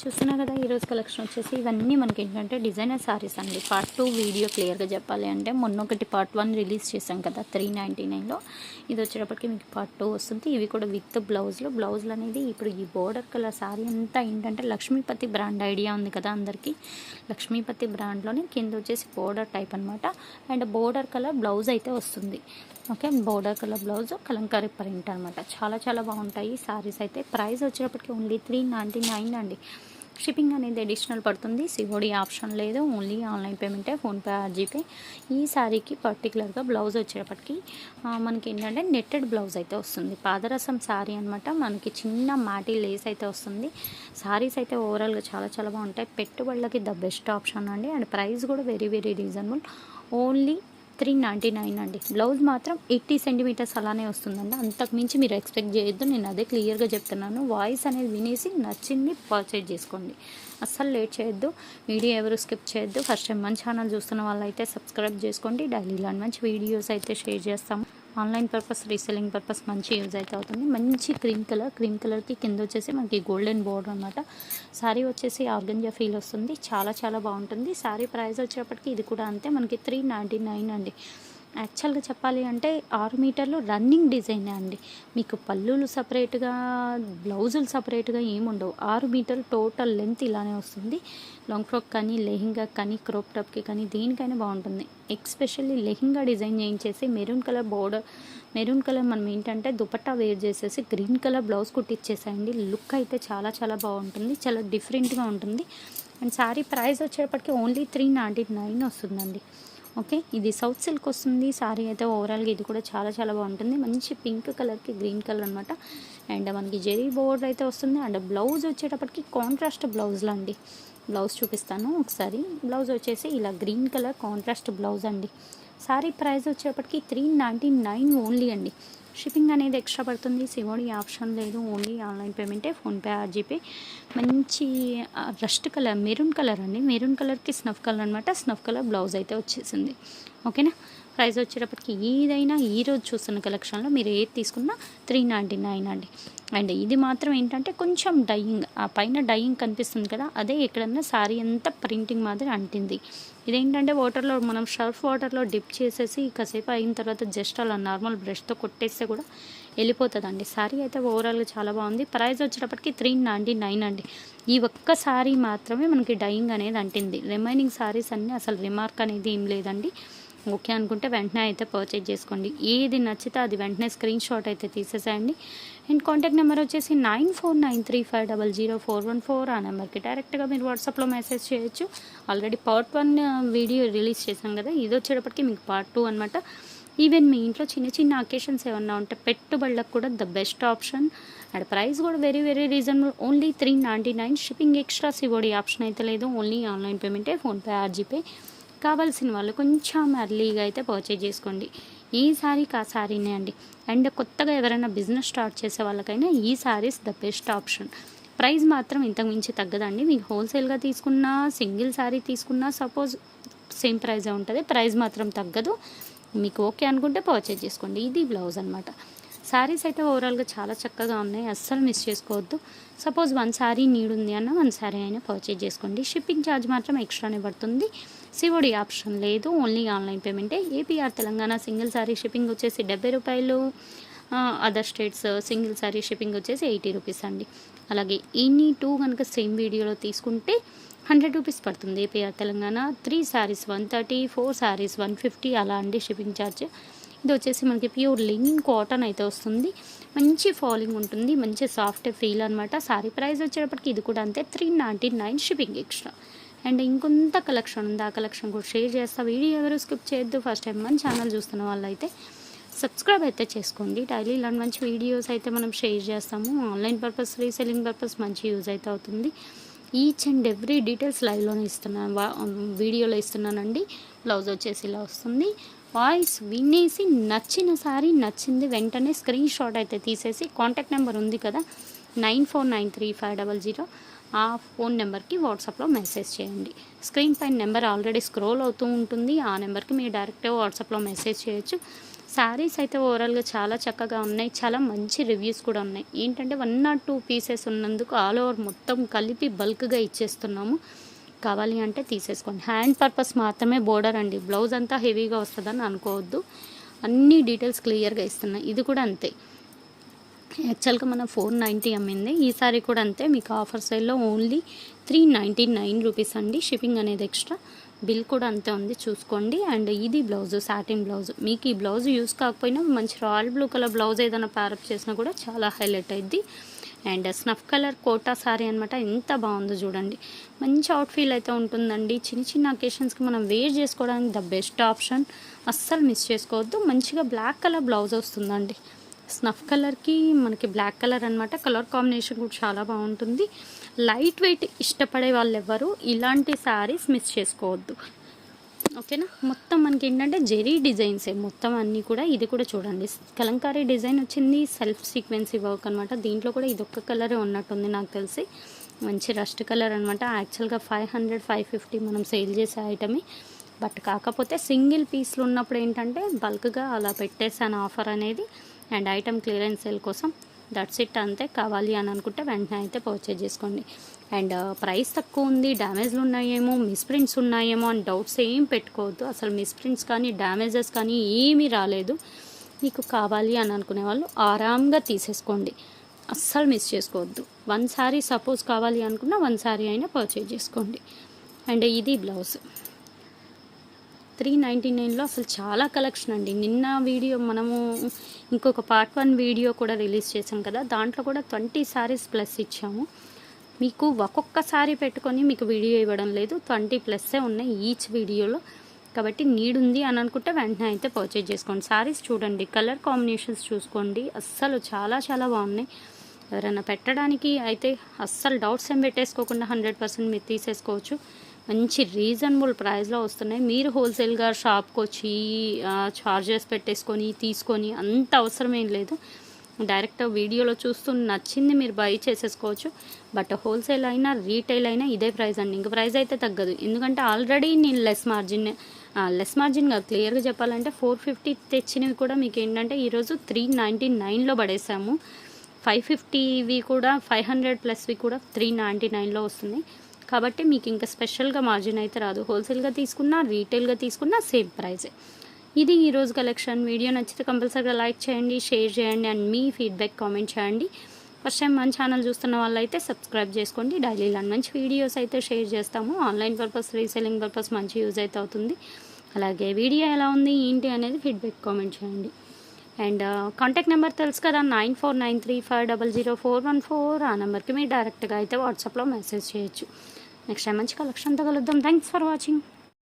చూస్తున్నా కదా ఈరోజు కలెక్షన్ వచ్చేసి ఇవన్నీ మనకి ఏంటంటే డిజైనర్ సారీస్ అండి. పార్ట్ టూ వీడియో క్లియర్గా చెప్పాలి అంటే మొన్న ఒకటి పార్ట్ వన్ రిలీజ్ చేశాం కదా త్రీ నైంటీ నైన్లో ఇది వచ్చేటప్పటికి మీకు పార్ట్ టూ వస్తుంది. ఇవి కూడా విత్ బ్లౌజ్లో బ్లౌజ్లు అనేది ఇప్పుడు ఈ బోర్డర్ కలర్ సారీ అంతా ఏంటంటే లక్ష్మీపతి బ్రాండ్ ఐడియా ఉంది కదా అందరికీ. లక్ష్మీపతి బ్రాండ్లోనే కింద వచ్చేసి బోర్డర్ టైప్ అనమాట అండ్ బోర్డర్ కలర్ బ్లౌజ్ అయితే వస్తుంది. Okay border colour blouse Kalamkari print అనమాట చాలా చాలా బాగుంటాయి సారీస్ అయితే. ప్రైస్ వచ్చేటప్పటికి ఓన్లీ త్రీ నైంటీ నైన్ అండి. షిప్పింగ్ అనేది అడిషనల్ పడుతుంది. సిఓడి ఆప్షన్ లేదు. ఓన్లీ ఆన్లైన్ పేమెంటే ఫోన్పే ఆర్ జీపే. ఈ శారీకి పర్టికులర్గా బ్లౌజ్ వచ్చేటప్పటికి మనకి ఏంటంటే నెట్టెడ్ బ్లౌజ్ అయితే వస్తుంది. పాదరసం శారీ అనమాట మనకి చిన్న మాటి లేస్ అయితే వస్తుంది. శారీస్ అయితే ఓవరాల్గా చాలా చాలా బాగుంటాయి. పెట్టుబడులకి ద బెస్ట్ ఆప్షన్ అండి. అండ్ ప్రైస్ కూడా very very reasonable only three ninety nine అండి. బ్లౌజ్ మాత్రం ఎయిటీ సెంటీమీటర్స్ అలానే వస్తుందండి. అంతకు మించి మీరు ఎక్స్పెక్ట్ చేయొద్దు. నేను అదే క్లియర్గా చెప్తున్నాను. వాయిస్ అనేది వినేసి నచ్చింది పర్చేజ్ చేసుకోండి. అస్సలు లేట్ చేయొద్దు. వీడియో ఎవరు స్కిప్ చేయొద్దు. ఫస్ట్ టైం మన ఛానల్ చూస్తున్న వాళ్ళైతే సబ్స్క్రైబ్ చేసుకోండి. డైలీ ఇలాంటి మంచి వీడియోస్ అయితే షేర్ చేస్తాము. ఆన్లైన్ పర్పస్ రీసెల్లింగ్ పర్పస్ మంచి యూజ్ అయితే అవుతుంది. మంచి క్రీమ్ కలర్ క్రీమ్ కలర్కి కింద వచ్చేసి మనకి గోల్డెన్ బోర్డర్ అనమాట శారీ వచ్చేసి ఆర్గంజా ఫీల్ వస్తుంది. చాలా చాలా బాగుంటుంది. శారీ ప్రైస్ వచ్చేటప్పటికి ఇది కూడా అంతే. మనకి త్రీ నైంటీ నైన్ అండి. యాక్చువల్గా చెప్పాలి అంటే ఆరు మీటర్లు రన్నింగ్ డిజైన్ అండి. మీకు పళ్ళులు సపరేట్గా బ్లౌజులు సపరేట్గా ఏముండవు. ఆరు మీటర్లు టోటల్ లెంత్ ఇలానే వస్తుంది. లాంగ్ ఫ్రాక్ కానీ లెహింగా కానీ క్రోప్ టాప్కి కానీ దేనికైనా బాగుంటుంది. Especially lehenga design చేయించేసి maroon colour border maroon colour మనం ఏంటంటే దుపట్టా వేర్ చేసేసి గ్రీన్ కలర్ బ్లౌజ్ కుట్టిచ్చేసాయండి. లుక్ అయితే చాలా చాలా బాగుంటుంది. చాలా డిఫరెంట్గా ఉంటుంది. అండ్ శారీ ప్రైస్ వచ్చేటప్పటికి ఓన్లీ త్రీ నైంటీ నైన్ వస్తుందండి. ఓకే? ఇది సౌత్ సిల్క్ వస్తుంది. సారీ అయితే ఓవరాల్గా ఇది కూడా చాలా చాలా బాగుంటుంది. మంచి పింక్ కలర్కి గ్రీన్ కలర్ అనమాట అండ్ మనకి జెరీ బోర్డర్ అయితే వస్తుంది. అండ్ బ్లౌజ్ వచ్చేటప్పటికి కాంట్రాస్ట్ బ్లౌజ్లో అండి. బ్లౌజ్ చూపిస్తాను ఒకసారి. బ్లౌజ్ వచ్చేసి ఇలా గ్రీన్ కలర్ కాంట్రాస్ట్ బ్లౌజ్ అండి. సారీ ప్రైస్ వచ్చేటప్పటికి త్రీ నైంటీ నైన్ ఓన్లీ అండి. షిప్పింగ్ అనేది ఎక్స్ట్రా పడుతుంది. సివోడి ఆప్షన్ లేదు. ఓన్లీ ఆన్లైన్ పేమెంటే ఫోన్పే ఆర్జీపే మంచి రస్ట్ కలర్ మెరూన్ కలర్ అండి. మెరూన్ కలర్కి స్నఫ్ కలర్ అనమాట స్నఫ్ కలర్ బ్లౌజ్ అయితే వచ్చేసింది. ఓకేనా ప్రైస్ వచ్చేటప్పటికి ఏదైనా ఈ రోజు చూస్తున్న కలెక్షన్లో మీరు ఏది తీసుకున్నా త్రీ నైంటీ నైన్ అండి. అండ్ ఇది మాత్రం ఏంటంటే కొంచెం డయింగ్ ఆ పైన డయింగ్ కనిపిస్తుంది కదా అదే ఎక్కడన్నా సారీ అంతా ప్రింటింగ్ మాదిరి అంటింది. ఇదేంటంటే వాటర్లో మనం షర్ఫ్ వాటర్లో డిప్ చేసేసి కాసేపు అయిన తర్వాత జస్ట్ అలా నార్మల్ బ్రష్తో కొట్టేస్తే కూడా వెళ్ళిపోతుందండి. శారీ అయితే ఓవరాల్గా చాలా బాగుంది. ప్రైస్ వచ్చేటప్పటికి త్రీ నైంటీ నైన్ అండి. ఈ ఒక్క శారీ మాత్రమే మనకి డయింగ్ అనేది అంటింది. రిమైనింగ్ శారీస్ అన్నీ అసలు రిమార్క్ అనేది ఏం లేదండి. ఓకే అనుకుంటే వెంటనే అయితే పర్చేజ్ చేసుకోండి. ఏది నచ్చితే అది వెంటనే స్క్రీన్ షాట్ అయితే తీసేసేయండి. అండ్ కాంటాక్ట్ నెంబర్ వచ్చేసి nine four nine three five double zero four one four ఆ నెంబర్కి డైరెక్ట్గా మీరు వాట్సాప్లో మెసేజ్ చేయొచ్చు. Already part one video release చేశాం కదా ఇది వచ్చేటప్పటికి మీకు పార్ట్ టూ అనమాట ఈవెన్ మీ ఇంట్లో చిన్న చిన్న అకేషన్స్ ఏమన్నా ఉంటే పెట్టుబడులకు కూడా the best option and price కూడా very very reasonable only three ninety nine shipping extra COD option అయితే లేదు. ఓన్లీ ఆన్లైన్ పేమెంటే ఫోన్పే ఆర్జీపే కావాల్సిన వాళ్ళు కొంచెం అర్లీగా అయితే పర్చేజ్ చేసుకోండి. ఈ సారీ కా సారీనే అండి. అండ్ కొత్తగా ఎవరైనా బిజినెస్ స్టార్ట్ చేసే వాళ్ళకైనా ఈ sarees the best option price మాత్రం ఇంతకు మించి తగ్గదండి. మీకు హోల్సేల్గా తీసుకున్నా సింగిల్ శారీ తీసుకున్నా సపోజ్ సేమ్ ప్రైజే ఉంటుంది. ప్రైస్ మాత్రం తగ్గదు. మీకు ఓకే అనుకుంటే పర్చేజ్ చేసుకోండి. ఇది బ్లౌజ్ అనమాట శారీస్ అయితే ఓవరాల్గా చాలా చక్కగా ఉన్నాయి. అస్సలు మిస్ చేసుకోవద్దు. సపోజ్ వన్ శారీ నీడ్ ఉంది అన్న వన్ శారీ అయినా పర్చేజ్ చేసుకోండి. షిప్పింగ్ ఛార్జ్ మాత్రం ఎక్స్ట్రానే పడుతుంది. సిఓడి ఆప్షన్ లేదు. Only online పేమెంటే. AP or Telangana single saree shipping వచ్చేసి డెబ్బై రూపాయలు. Other states single saree shipping వచ్చేసి ఎయిటీ రూపీస్ అండి. అలాగే ఎనీ టూ కనుక సేమ్ వీడియోలో తీసుకుంటే హండ్రెడ్ రూపీస్ పడుతుంది. AP or Telangana three sarees one thirty four sarees one fifty అలా అండి షిప్పింగ్ ఛార్జ్. ఇది వచ్చేసి మనకి ప్యూర్ లింగ్ కాటన్ అయితే వస్తుంది. మంచి ఫాలింగ్ ఉంటుంది. మంచి సాఫ్ట్ ఫీల్ అనమాట శారీ ప్రైస్ వచ్చేటప్పటికి ఇది కూడా అంతే. Three ninety nine shipping extra. And ఇంకొంత కలెక్షన్ ఉంది. ఆ కలెక్షన్ కూడా షేర్ చేస్తా. వీడియో ఎవరు స్కిప్ చేయొద్దు. ఫస్ట్ టైం మన ఛానల్ చూస్తున్న వాళ్ళైతే సబ్స్క్రైబ్ అయితే చేసుకోండి. డైలీ ఇలాంటి మంచి వీడియోస్ అయితే మనం షేర్ చేస్తాము. ఆన్లైన్ పర్పస్ రీసెల్లింగ్ పర్పస్ మంచి యూజ్ అయితే అవుతుంది. ఈచ్ అండ్ ఎవ్రీ డీటెయిల్స్ లైవ్లోనే ఇస్తున్నాను. వీడియోలో ఇస్తున్నానండి. బ్లౌజ్ వచ్చేసి ఇలా వస్తుంది. వాయిస్ వినేసి నచ్చిన సారీ నచ్చింది వెంటనే స్క్రీన్ షాట్ అయితే తీసేసి కాంటాక్ట్ నెంబర్ ఉంది కదా nine four nine three five double zero. ఆ ఫోన్ నెంబర్కి వాట్సాప్లో మెసేజ్ చేయండి. స్క్రీన్ పైన నెంబర్ ఆల్రెడీ స్క్రోల్ అవుతూ ఉంటుంది. ఆ నెంబర్కి మీరు డైరెక్ట్గా వాట్సాప్లో మెసేజ్ చేయొచ్చు. శారీస్ అయితే ఓవరాల్గా చాలా చక్కగా ఉన్నాయి. చాలా మంచి రివ్యూస్ కూడా ఉన్నాయి. ఏంటంటే వన్ నాట్ టూ పీసెస్ ఉన్నందుకు ఆల్ ఓవర్ మొత్తం కలిపి బల్క్గా ఇచ్చేస్తున్నాము. కావాలి అంటే తీసేసుకోండి. హ్యాండ్ పర్పస్ మాత్రమే బోర్డర్ అండి. బ్లౌజ్ అంతా హెవీగా వస్తుందని అనుకోవద్దు. అన్ని డీటెయిల్స్ క్లియర్గా ఇస్తున్నాయి. ఇది కూడా అంతే. యాక్చువల్గా మనం ఫోర్ నైంటీ అమ్మింది. ఈసారి కూడా అంతే మీకు ఆఫర్ సైడ్లో only three ninety nine rupees అండి. షిప్పింగ్ అనేది ఎక్స్ట్రా. బిల్ కూడా అంతే ఉంది చూసుకోండి. అండ్ ఇది బ్లౌజ్ సాటిన్ బ్లౌజ్. మీకు ఈ బ్లౌజ్ యూస్ కాకపోయినా మంచి రాయల్ బ్లూ కలర్ బ్లౌజ్ ఏదైనా ప్యారప్ చేసినా కూడా చాలా హైలైట్ అయింది and snuff colour Kota saree అనమాట ఎంత బాగుందో చూడండి. మంచి అవుట్ ఫీల్ అయితే ఉంటుందండి. చిన్న చిన్న అకేషన్స్కి మనం వేర్ చేసుకోవడానికి ద బెస్ట్ ఆప్షన్. అస్సలు మిస్ చేసుకోవద్దు. మంచిగా బ్లాక్ కలర్ బ్లౌజ్ వస్తుందండి. స్నఫ్ కలర్కి మనకి బ్లాక్ కలర్ అనమాట కలర్ కాంబినేషన్ కూడా చాలా బాగుంటుంది. లైట్ వెయిట్ ఇష్టపడే వాళ్ళు ఎవరు ఇలాంటి శారీస్ మిస్ చేసుకోవద్దు. ఓకేనా? మొత్తం మనకి ఏంటంటే జెరీ డిజైన్సే. మొత్తం అన్నీ కూడా ఇది కూడా చూడండి. కలంకారీ డిజైన్ వచ్చింది. సెల్ఫ్ సీక్వెన్సీ వర్క్ అనమాట దీంట్లో కూడా ఇది ఒక్క కలరే ఉన్నట్టుంది నాకు తెలిసి. మంచి రస్ట్ కలర్ అనమాట యాక్చువల్గా ఫైవ్ హండ్రెడ్ ఫైవ్ ఫిఫ్టీ మనం సేల్ చేసే ఐటమే. బట్ కాకపోతే సింగిల్ పీస్లు ఉన్నప్పుడు ఏంటంటే బల్క్గా అలా పెట్టేసాను ఆఫర్ అనేది. అండ్ ఐటమ్ క్లియరెన్స్ సేల్ కోసం దట్స్ ఇట్ అంతే కావాలి అని అనుకుంటే వెంటనే అయితే పర్చేజ్ చేసుకోండి. అండ్ uh, ప్రైస్ తక్కువ ఉంది డ్యామేజ్లు ఉన్నాయేమో మిస్ప్రింట్స్ ఉన్నాయేమో అని డౌట్స్ ఏం పెట్టుకోవద్దు. అసలు మిస్ప్రింట్స్ కానీ డ్యామేజెస్ కానీ ఏమీ రాలేదు. మీకు కావాలి అని అనుకునే వాళ్ళు ఆరాంగా తీసేసుకోండి. అస్సలు మిస్ చేసుకోవద్దు. వన్ శారీ సపోజ్ కావాలి అనుకున్నా వన్ శారీ అయినా పర్చేజ్ చేసుకోండి. అండ్ ఇది బ్లౌజ్ త్రీ నైంటీ నైన్లో అసలు చాలా కలెక్షన్ అండి. నిన్న వీడియో మనము ఇంకొక పార్ట్ వన్ వీడియో కూడా రిలీజ్ చేసాం కదా దాంట్లో కూడా ట్వంటీ శారీస్ ప్లస్ ఇచ్చాము. మీకు ఒక్కొక్క సారీ పెట్టుకొని మీకు వీడియో ఇవ్వడం లేదు ట్వంటీ ప్లస్సే ఉన్నాయి ఈచ్ వీడియోలో. కాబట్టి నీడ్ ఉంది అని అనుకుంటే వెంటనే అయితే పర్చేజ్ చేసుకోండి. సారీస్ చూడండి కలర్ కాంబినేషన్స్ చూసుకోండి. అస్సలు చాలా చాలా బాగున్నాయి. ఎవరైనా పెట్టడానికి అయితే అస్సలు డౌట్స్ ఏం పెట్టేసుకోకుండా హండ్రెడ్ పర్సెంట్ మీరు తీసేసుకోవచ్చు. మంచి రీజనబుల్ ప్రైస్లో వస్తున్నాయి. మీరు హోల్సేల్గా షాప్కి వచ్చి చార్జెస్ పెట్టేసుకొని తీసుకొని అంత అవసరం ఏం లేదు. డైరెక్ట్ వీడియోలో చూస్తూ నచ్చింది మీరు బై చేసేసుకోవచ్చు. బట్ హోల్సేల్ అయినా రీటైల్ అయినా ఇదే ప్రైస్ అండి. ఇంక ప్రైస్ అయితే తగ్గదు. ఎందుకంటే ఆల్రెడీ నేను లెస్ మార్జిన్ లెస్ మార్జిన్ కాదు. క్లియర్గా చెప్పాలంటే ఫోర్ ఫిఫ్టీ తెచ్చినవి కూడా మీకు ఏంటంటే ఈరోజు త్రీ నైంటీ నైన్లో పడేసాము. ఫైవ్ ఫిఫ్టీవి కూడా ఫైవ్ హండ్రెడ్ ప్లస్వి కూడా త్రీ నైంటీ నైన్లో వస్తున్నాయి. కాబట్టి మీకు ఇంకా స్పెషల్గా మార్జిన్ అయితే రాదు. హోల్సేల్గా తీసుకున్నా రీటైల్గా తీసుకున్నా సేమ్ ప్రైజే. ఇది ఈరోజు కలెక్షన్. వీడియో నచ్చితే కంపల్సరీగా లైక్ చేయండి షేర్ చేయండి అండ్ మీ ఫీడ్బ్యాక్ కామెంట్ చేయండి. ఫస్ట్ టైం మన ఛానల్ చూస్తున్న వాళ్ళైతే సబ్స్క్రైబ్ చేసుకోండి. డైలీ ఇలాంటి మంచి వీడియోస్ అయితే షేర్ చేస్తాము. ఆన్లైన్ పర్పస్ రీసెల్లింగ్ పర్పస్ మంచి యూజ్ అయితే అవుతుంది. అలాగే వీడియో ఎలా ఉంది ఏంటి అనేది ఫీడ్బ్యాక్ కామెంట్ చేయండి. అండ్ కాంటాక్ట్ నెంబర్ తెలుసు కదా nine four nine three five double zero four one four. ఆ నెంబర్కి మీరు డైరెక్ట్గా అయితే వాట్సాప్లో మెసేజ్ చేయొచ్చు. నెక్స్ట్ టైం మంచి కలెక్షన్తో కలుద్దాం. Thanks for watching